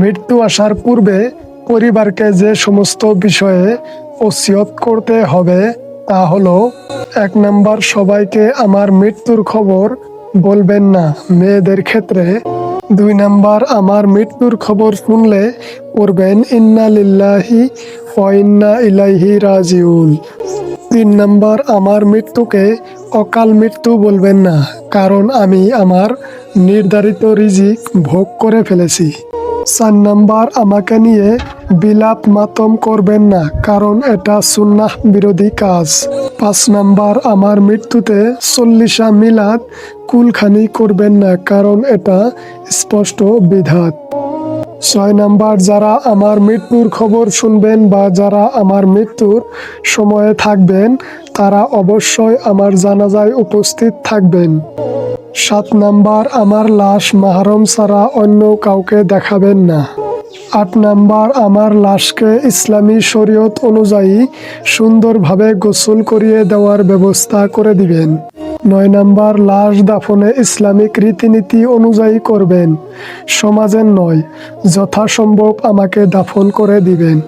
মৃত্যু আসার পূর্বে পরিবারকে যে সমস্ত বিষয়ে ওসিয়ত করতে হবে তা হলো, এক নাম্বার, সবাইকে আমার মৃত্যুর খবর বলবেন না মেয়েদের ক্ষেত্রে। দুই নাম্বার, আমার মৃত্যুর খবর শুনলে পড়বেন, ইন্না লিল্লাহি ওয়া ইন্না ইলাইহি রাজিউন। তিন নাম্বার, আমার মৃত্যুকে অকাল মৃত্যু বলবেন না, কারণ আমি আমার নির্ধারিত রিজিক ভোগ করে ফেলেছি। চার নাম্বার আমাকে নিয়ে বিলাপ মাতম করবেন না, কারণ এটা সুন্নাহ বিরোধী কাজ। পাঁচ নাম্বার, আমার মৃত্যুতে চল্লিশা মিলাদ কুলখানি করবেন না, কারণ এটা স্পষ্ট বিধাত। ছয় নাম্বার, যারা আমার মৃত্যুর খবর শুনবেন বা যারা আমার মৃত্যুর সময়ে থাকবেন, তারা অবশ্যই আমার জানাজায় উপস্থিত থাকবেন। সাত নাম্বার, আমার লাশ মাহরম ছাড়া অন্য কাউকে দেখাবেন না। আট নাম্বার, আমার লাশকে ইসলামী শরীয়ত অনুযায়ী সুন্দরভাবে গোসল করিয়ে দেওয়ার ব্যবস্থা করে দিবেন। নয় নাম্বার, লাশ দাফনে ইসলামিক রীতিনীতি অনুযায়ী করবেন। সমাজের নয়, যথাসম্ভব আমাকে দাফন করে দিবেন।